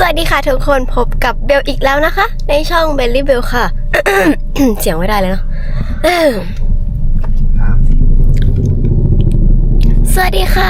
สวัสดีค่ะทุกคนพบกับเบลอีกแล้วนะคะ ในช่องเบลลี่เบลค่ะ เสียงไม่ได้เลยเนาะสวัสดีค่ะ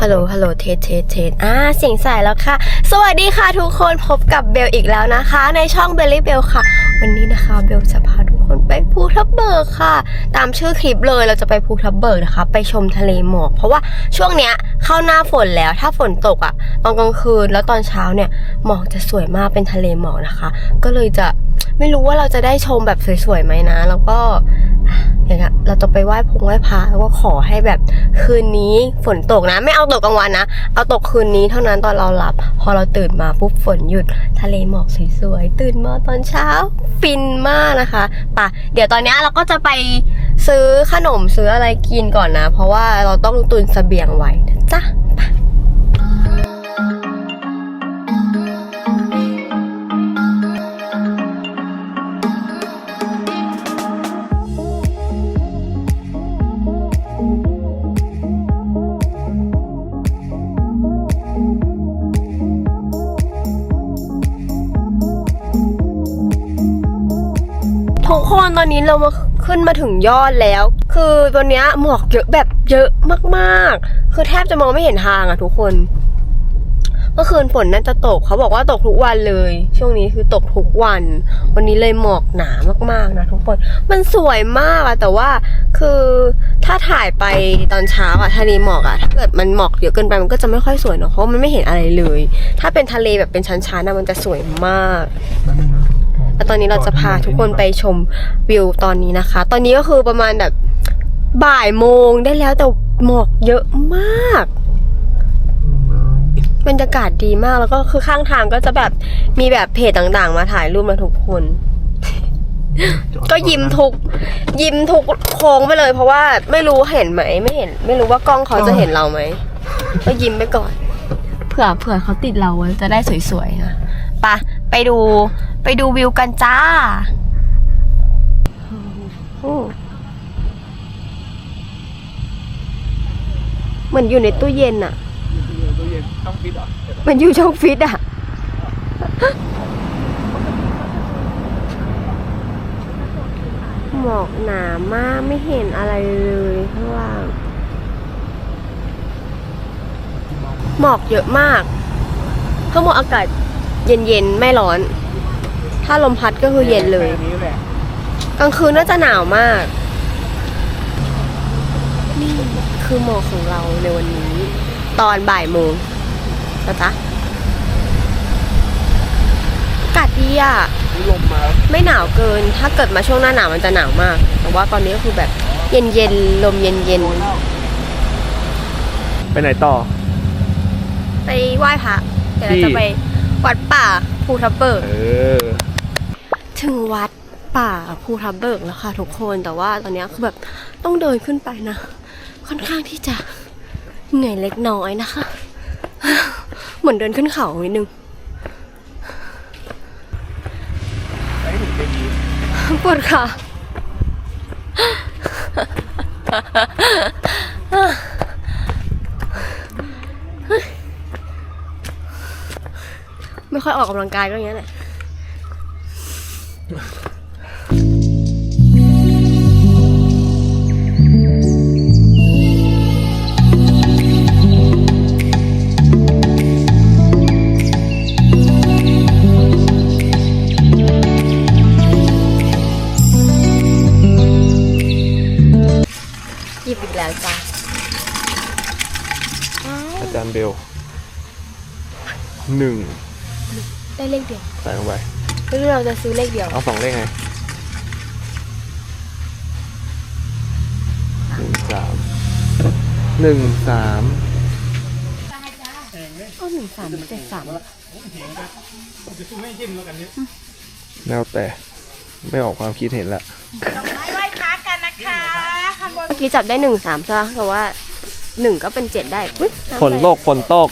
ฮัลโหลฮัลโหลเทสเทสเทสอ่าเสียงใสแล้วค่ะ สวัสดีค่ะทุกคนพบกับเบลอีกแล้วนะคะ ในช่องเบลลี่เบลค่ะ วันนี้นะคะเบลจะพาท ไปภูทับเบิกค่ะ ตามชื่อคลิปเลยเราจะไปภูทับเบิกนะคะ ไปชมทะเลหมอก เพราะว่าช่วงเนี้ยเข้าหน้าฝนแล้วถ้าฝนตกอะ่ะตอนกลางคืนแล้วตอนเช้าเนี่ยหมอกจะสวยมากเป็นทะเลหมอกนะคะ ก็เลยจะ ไม่รู้ว่าเราจะได้ชมแบบสวยๆไหมนะ แล้วก็อย่างเงี้ยเราจะไปไหว้พงไหว้พระแล้วก็ขอให้แบบคืนนี้ฝนตกนะ ไม่เอาตกกลางวันนะ เอาตกคืนนี้เท่านั้นตอนเราหลับ พอเราตื่นมาปุ๊บฝนหยุดทะเลหมอกสวยๆตื่นมาตอนเช้าฟินมากนะคะป่ะเดี๋ยวตอนนี้เราก็จะไปซื้อขนมซื้ออะไรกินก่อนนะ เพราะว่าเราต้องตุนเสบียงไว้นะจ๊ะ อนนี้เรามาขึ้นมาถึงยอดแล้ว คือวันนี้หมอกเยอะแบบเยอะมากๆ คือแทบจะมองไม่เห็นทางอะทุกคนเมื่อคืนฝนน่าจะตกเขาบอกว่าตกทุกวันเลย ช่วงนี้คือตกทุกวัน วันนี้เลยหมอกหนามากๆนะทุกคนมันสวยมากอะแต่ว่าคือถ้าถ่ายไปตอนเช้าอะทะเลหมอกอะถ้าเกิดมันหมอกเยอะเกินไปมันก็จะไม่ค่อยสวยเนอะเพราะมันไม่เห็นอะไรเลย ถ้าเป็นทะเลแบบเป็นชั้นๆนะมันจะสวยมาก แล้วตอนนี้เราจะพาทุกคนไปชมวิวตอนนี้นะคะ ตอนนี้ก็คือประมาณแบบบ่ายโมงได้แล้วแต่หมอกเยอะมากบรรยากาศดีมากแล้วก็คือข้างทางก็จะแบบมีแบบเพจต่างๆ มาถ่ายรูปมาทุกคน ก็ยิ้มทุก ยิ้มทุกโค้งไปเลย เพราะว่าไม่รู้เห็นไหมไม่เห็น ไม่รู้ว่ากล้องเขาจะเห็นเราไหมก็ยิ้มไปก่อนเผื่อเผื่อเขาติดเราไว้จะได้สวยๆนะปะไปดู ไปดูวิวกันจ้าโอ้เหมือนอยู่ในตู้เย็นอะตู้เย็นต้องฟิตเหรอเหมันอยู่ช่องฟิตอะหมอกหนามากไม่เห็นอะไรเลยข้างล่างหมอกเยอะมากข้างบนอากาศเย็นๆ ไม่ร้อน ถ้าลมพัดก็คือเย็นเลยแค่นี้แหละกลางคืนน่าจะหนาวมาก นี่คือหมอกของเราในวันนี้ ตอนบ่ายโมงนะจ๊ะอากาศดีอะนี่ลมมาไม่หนาวเกิน ถ้าเกิดมาช่วงหน้าหนาวมันจะหนาวมาก แต่ว่าตอนนี้ก็คือแบบเย็นเย็นๆลมเย็นเย็นไปไหนต่อๆไปไหว้พระ เดี๋ยวเราที่จะไปวัดป่าภูทับเบิกเออ ถึงวัดป่าภูทับเบิกแล้วค่ะทุกคนแต่ว่าตอนนี้คือแบบต้องเดินขึ้นไปนะ ค่อนข้างที่จะเหนื่อยเล็กน้อยนะคะ เหมือนเดินขึ้นเขานิดนึงปถึงเจดีย์ปวดขาไม่ค่อยออกกำลังกายก็อย่างนี้ยแหละ อาจารย์เบลหนึ่งได้เลขเดียวใส่ลงไปหรือเราจะซื้อเลขเดียวเอาสองเลขไงหนึ่งสามหนึ่งสามก็หนึ่งสามเจ็ดสามแล้วแต่ไม่ออกความคิดเห็นละไหว้พระกันนะคะข้างบนเมื่อกี้จับได้หนึ่งสามใช่ไหมแต่ว่า หนึ่งก็เป็นเจ็ดได้อุ๊ยฝนตกฝนตก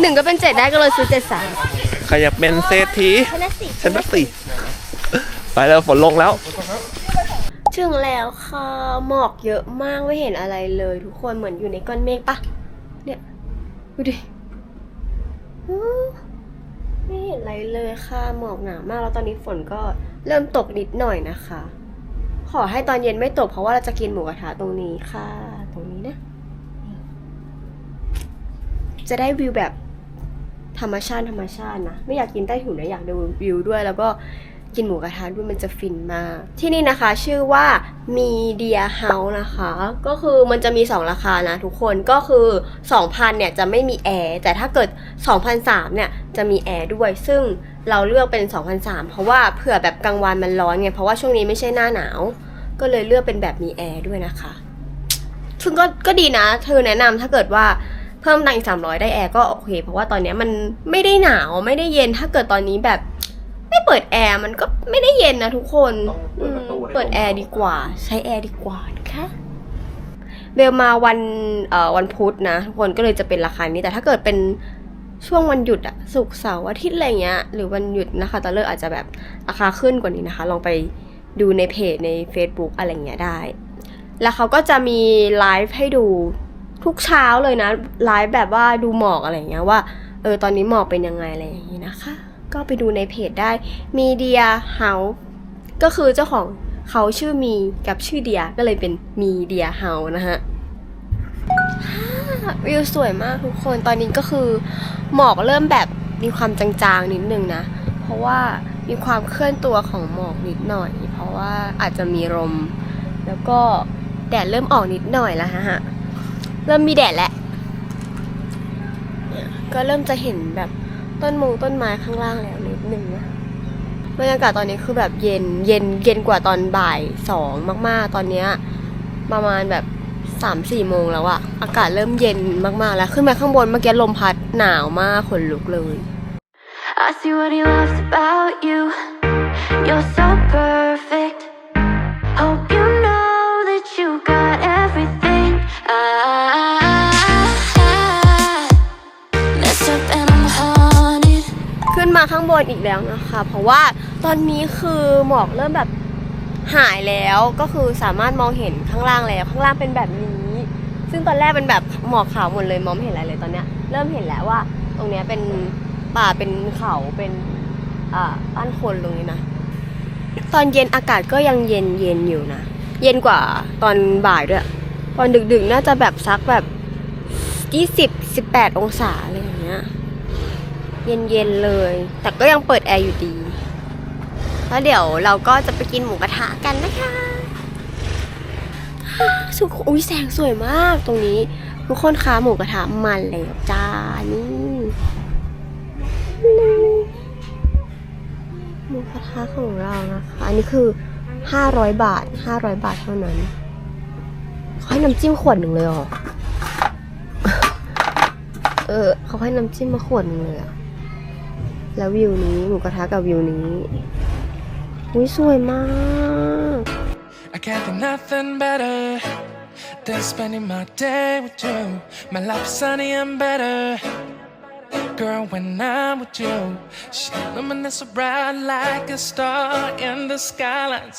หนึ่งก็เป็นเจ็ดได้ก็เลยซื้อเจ็ดสามใครอยากเป็นเศรษฐีชนะสิฉันนักสิไปแล้วฝนลงแล้ว ถึงแล้วค่ะหมอกเยอะมากไม่เห็นอะไรเลย ทุกคนเหมือนอยู่ในก้อนเมฆปะเนี่ยดูดิอู้ไม่เห็นอะไรเลยค่ะหมอกหนามากแล้วตอนนี้ฝนก็เริ่มตกนิดหน่อยนะคะ ขอให้ตอนเย็นไม่ตกเพราะว่าเราจะกินหมูกระทะตรงนี้ค่ะตรงนี้นะนี่ จะได้วิวแบบธรรมชาติธรรมชาตินะ ไม่อยากกินใต้ถุนนะอยากดูวิวด้วย แล้วก็กินหมูกระทะด้วยมันจะฟินมาก ที่นี่นะคะชื่อว่ามีเดียเฮาส์นะคะ ก็คือมันจะมี 2 ราคานะทุกคนก็คือ 2,000เนี่ยจะไม่มีแอร์แต่ถ้าเกิด 2,003เนี่ยจะมีแอร์ด้วย ซึ่งเราเลือกเป็น 2,003เพราะว่าเผื่อแบบกลางวันมันร้อนไงเพราะว่าช่วงนี้ไม่ใช่หน้าหนาว ก็เลยเลือกเป็นแบบมีแอร์ด้วยนะคะ ซึ่งก็ก็ดีนะ เธอแนะนำถ้าเกิดว่า เพิ่มตังค์อีกสามร้อยได้แอร์ก็โอเค เพราะว่าตอนเนี้ยมันไม่ได้หนาวไม่ได้เย็นถ้าเกิดตอนนี้แบบ ไม่เปิดแอร์มันก็ไม่ได้เย็นนะทุกคนต้องเปิดประตูอืมเปิดแอร์ดีกว่า ใช้แอร์ดีกว่านะคะเบลมาวันเอ่อวันพุธนะทุกคนก็เลยจะเป็นราคานี้แต่ถ้าเกิดเป็นช่วงวันหยุดอะศุกร์เสาร์อาทิตย์อะไรเงี้ยหรือวันหยุดนะคะตะเลิกอาจจะแบบราคาขึ้นกว่านี้นะคะ ลองไปดูในเพจใน Facebook อะไรเงี้ยได้ แล้วเขาก็จะมีไลฟ์ให้ดู ทุกเช้าเลยนะไลฟ์แบบว่าดูหมอกอะไรเงี้ยว่าเออตอนนี้หมอกเป็นยังไงอะไรอย่างงี้นะคะ ก็ไปดูในเพจได้ Media House ก็คือเจ้าของเขาชื่อมีกับชื่อเดียก็เลยเป็น Media House นะฮะวิวสวยมากทุกคนตอนนี้ก็คือหมอกเริ่มแบบมีความจางๆนิดนึงนะ เพราะว่ามีความเคลื่อนตัวของหมอกนิดหน่อย เพราะว่าอาจจะมีลมแล้วก็แดดเริ่มออกนิดหน่อยแล้วฮะ เริ่มมีแดดแล้วก็เริ่มจะเห็นแบบต้นมงต้นไม้ข้างล่างแล้วนิดนึงนะบรรยากาศตอนนี้คือแบบเย็นเย็นเย็นกว่าตอนบ่ายสองมาก ๆ ตอนเนี้ยประมาณแบบสามสี่โมงแล้วอะอากาศเริ่มเย็นมากๆแล้วขึ้นมาข้างบนเมื่อกี้ลมพัดหนาวมากขนลุกเลย I see what he loves about you. You're so perfect. าข้างบนอีกแล้วนะคะ เพราะว่าตอนนี้คือหมอกเริ่มแบบหายแล้วก็คือสามารถมองเห็นข้างล่างแล้ว ข้างล่างเป็นแบบนี้ ซึ่งตอนแรกเป็นแบบหมอกขาวหมดเลยมองไม่เห็นอะไรเลยตอนเนี้ยเริ่มเห็นแล้วว่า ตรงเนี้ยเป็นป่าเป็นเขาเป็นอ่าบ้านคนตรงนี้นะตอนเย็นอากาศก็ยังเย็นเย็นอยู่นะเย็นกว่าตอนบ่ายด้วยตอนดึกๆน่าจะแบบซักแบบยี่สิบสิบแปดองศาอะไรอย่างเงี้ย เย็นๆเลย แต่ก็ยังเปิดแอร์อยู่ดีแล้วเดี๋ยวเราก็จะไปกินหมูกระทะกันนะคะสุดอุ้ยแสงสวยมากตรงนี้ ทุกคนคะหมูกระทะมันแล้วจ้านี่หมูกระทะของเรานะคะอันนี้คือ500บาท500บาทเท่านั้นเขาให้น้ำจิ้มขวดหนึ่งเลยเหรอเออเขาให้น้ำจิ้มมาขวดหนึ่งเลยอะ แล้ววิวนี้หมูกระทะกับวิวนี้อุ้ยสวยมาก I can't think nothing better than spending my day with you. My life is sunny and better. Girl, when I'm with you, she luminous so bright like a star in the skylines.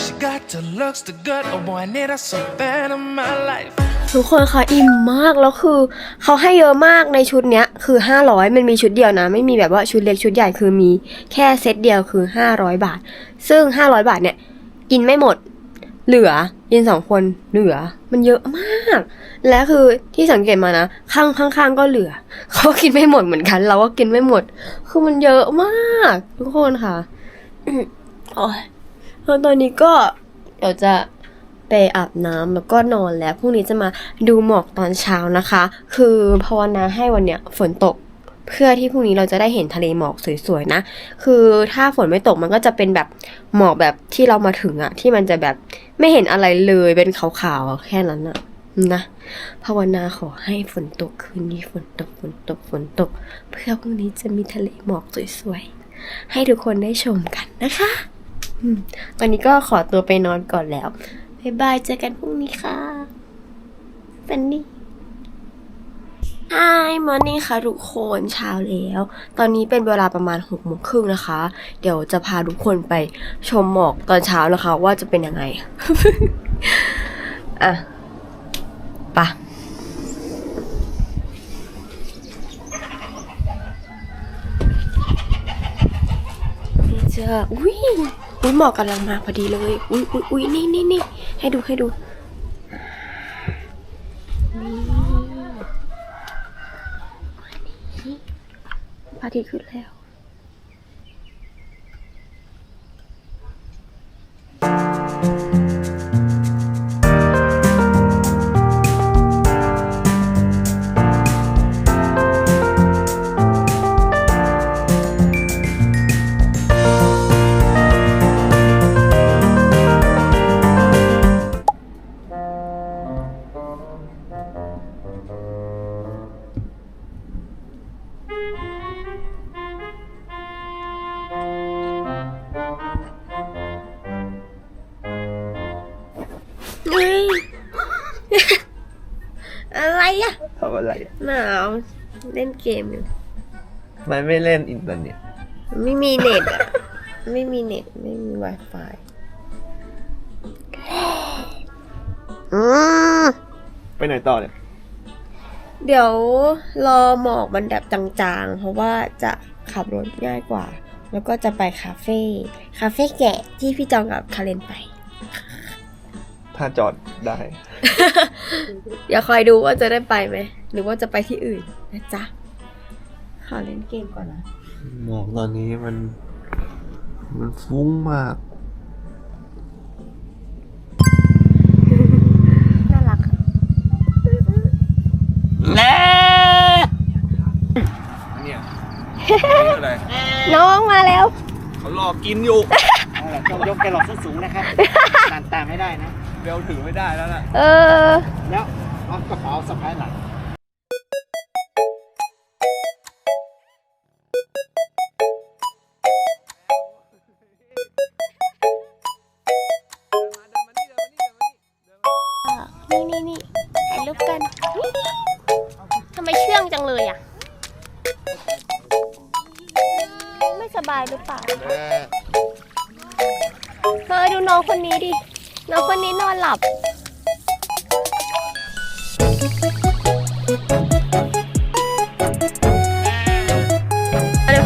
She got the looks, the good, oh boy, I need her so bad in my life. ทุกคนคะอิ่มมากแล้วคือเขาให้เยอะมากในชุดเนี้ยคือ 500 มันมีชุดเดียวนะ ไม่มีแบบว่าชุดเล็กชุดใหญ่คือมีแค่เซตเดียวคือ 500 บาท ซึ่ง 500 บาทเนี่ย กินไม่หมด เหลือกินสองคนเหลือมันเยอะมาก และคือที่สังเกตมานะข้างข้างๆก็เหลือเขากินไม่หมดเหมือนกัน เราก็กินไม่หมด คือมันเยอะมาก ทุกคนค่ะโอ้ยแล้วตอนนี้ก็เดี๋ยวจะ ไปอาบน้ำแล้วก็นอนแล้วพรุ่งนี้จะมาดูหมอกตอนเช้านะคะ คือภาวนาให้วันเนี้ยฝนตกเพื่อที่พรุ่งนี้เราจะได้เห็นทะเลหมอกสวยๆนะ คือถ้าฝนไม่ตกมันก็จะเป็นแบบหมอกแบบที่เรามาถึงอะที่มันจะแบบไม่เห็นอะไรเลยเป็นขาวๆแค่นั้นอะนะ ภาวนาขอให้ฝนตกคืนนี้ฝนตกฝนตกฝนตก เพื่อพรุ่งนี้จะมีทะเลหมอกสวยๆให้ทุกคนได้ชมกันนะคะตอนนี้ก็ขอตัวไปนอนก่อนแล้ว บ๊ายบายเจอกันพรุ่งนี้ค่ะฝันดี Hi morning ค่ะทุกคนเช้าแล้ว ตอนนี้เป็นเวลาประมาณ6กโมงครึ่งนะคะ เดี๋ยวจะพาทุกคนไปชมหมอกตอนเช้านะคะ ว่าจะเป็นยังไง อะปะเจออุ้ย อุ้ยหมอกกำลังมาพอดีเลย อุ้ยอุ้ยอุ้ยนี่นี่นี่ให้ดูให้ดูนี่พระอาทิตย์ขึ้นแล้ว ล่นเกมอยู่ทำไมไม่เล่นอินเทอร์เน็ตไม่มีเน็ตอะไม่มีเน็ต ไม่มี Wi-Fi อืมไปไหนต่อเนี่ย เดี๋ยวรอหมอกมันแบบจางๆ เพราะว่าจะขับรถง่ายกว่า แล้วก็จะไปคาเฟ่ คาเฟ่แกะที่พี่จองกับคาเรนไป ถ้าจอดได้ อย่าคอยดูว่าจะได้ไปไหม หรือว่าจะไปที่อื่นนะจ๊ะ ขอเล่นเกมก่อนนะ หมอกตอนนี้มัน มันฟุ้งมาก น่ารักอะเนี่ยนี่อะไรน้องมาแล้ว เขารอกินอยู่ เอาล่ะต้องยกแกลลอดส้นสูงนะครับ ตามตามไม่ได้นะ เบลถือไม่ได้แล้วล่ะ เออ แล้วเอากระเป๋าสะพายหลังนี่นี่นี่ถ่ายรูปกันนี่ทำไมเชื่องจังเลยอะ ไม่สบายหรือเปล่าเธอดูน้องคนนี้ดิ น้องคนนี้นอนหลับเอาเร็ว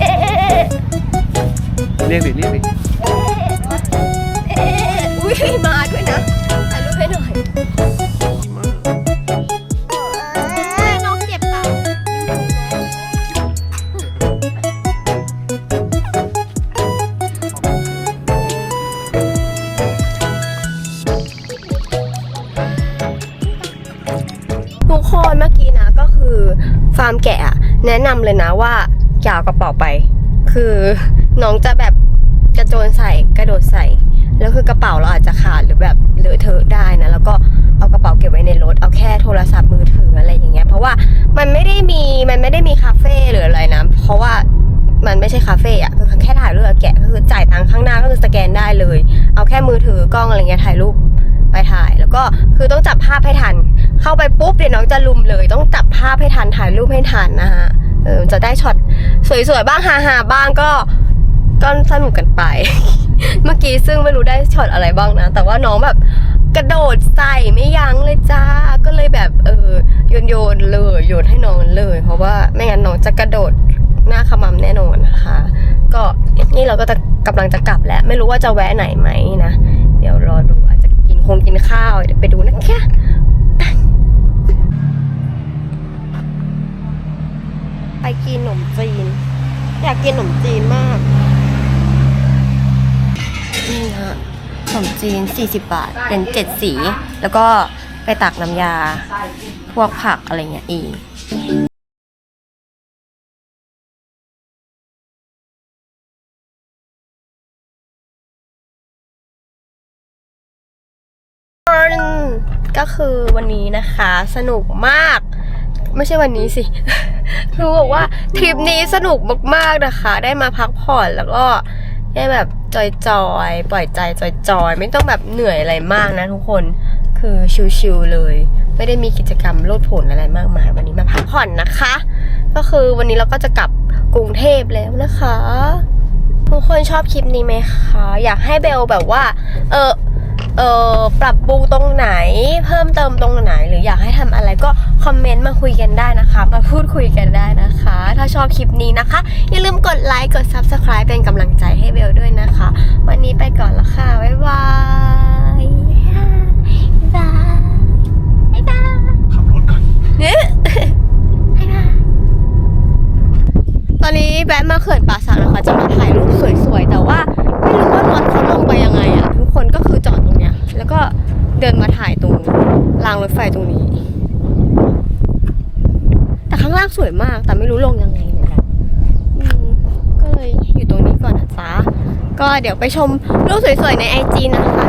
เอ๊ะเอ๊ะเอ๊ะเรียกดิเรียกดิเอ๊ะอุ้ยมาด้วยนะถ่าย นะนำเลยนะว่าอย่าเอากระเป๋าไป คือน้องจะแบบกระโจนใส่กระโดดใส่ แล้วคือกระเป๋าเราอาจจะขาดหรือแบบเลอะเทอะได้นะ แล้วก็เอากระเป๋าเก็บไว้ในรถ เอาแค่โทรศัพท์มือถืออะไรอย่างเงี้ย เพราะว่ามันไม่ได้มีมันไม่ได้มีคาเฟ่หรืออะไรนะ เพราะว่ามันไม่ใช่คาเฟ่อะคือแค่ถ่ายรูปแกะก็คือจ่ายตังค์ข้างหน้าก็คือสแกนได้เลย เอาแค่มือถือกล้องอะไรเงี้ยถ่ายรูปไปถ่าย แล้วก็คือต้องจับภาพให้ทัน เข้าไปปุ๊บเดี๋ยวน้องจะลุมเลย ต้องจับภาพให้ทันถ่ายรูปให้ทันนะฮะ เออจะได้ช็อตสวยๆบ้างฮาๆบ้างก็ก็สนุกกันไป เมื่อกี้ซึ่งไม่รู้ได้ช็อตอะไรบ้างนะ แต่ว่าน้องแบบกระโดดใส่ไม่ยั้งเลยจ้า ก็เลยแบบเออโยนโยนเลยโยนให้น้องเลย เพราะว่าไม่งั้นน้องจะกระโดดหน้าขมำแน่นอนนะคะ ก็นี่เราก็จะกำลังจะกลับแล้ว ไม่รู้ว่าจะแวะไหนไหมนะ เดี๋ยวรอดูอาจจะกินคงกินข้าวเดี๋ยวไปดูนะคะ ไปกินขนมจีน อยากกินขนมจีนมาก นี่ฮะขนมจีน 40 บาท เป็น7สี แล้วก็ไปตักน้ำยา พวกผักอะไรเงี้ยอีกก็คือวันนี้นะคะสนุกมาก ไม่ใช่วันนี้สิ คือบอกว่าทริปนี้สนุกมากๆนะคะ ได้มาพักผ่อนแล้วก็ได้แบบจอยๆปล่อยใจจอยๆไม่ต้องแบบเหนื่อยอะไรมากนะทุกคนคือชิลๆเลย ไม่ได้มีกิจกรรมโลดโผนอะไรมากมายวันนี้มาพักผ่อนนะคะ ก็คือวันนี้เราก็จะกลับกรุงเทพแล้วนะคะ ทุกคนชอบคลิปนี้ไหมคะ อยากให้เบลแบบว่า เออ เออปรับปรุงตรงไหน เพิ่มเติมตรงไหน หรืออยากให้ทำอะไรก็คอมเมนต์มาคุยกันได้นะคะ มาพูดคุยกันได้นะคะ ถ้าชอบคลิปนี้นะคะ อย่าลืมกดไลค์กด Subscribe เป็นกำลังใจให้เบลด้วยนะคะ วันนี้ไปก่อนละค่ะ บ๊ายบายบ๊ายบายบ๊ายบายขับรถก่อนเนี่ยบายบายตอนนี้แวะมาเขื่อนป่าสักนะคะจะมาถ่ายรูปสวยๆ แต่ว่าไม่รู้ว่ารถเขาลงไปยังไงอะทุกคนก็คือ แล้วก็เดินมาถ่ายตรงรางรถไฟตรงนี้ แต่ข้างล่างสวยมาก แต่ไม่รู้ลงยังไงเหมือนกันก็เลยอยู่ตรงนี้ก่อนนะจ๊ะก็เดี๋ยวไปชมรูปสวยๆในไอจีนะคะ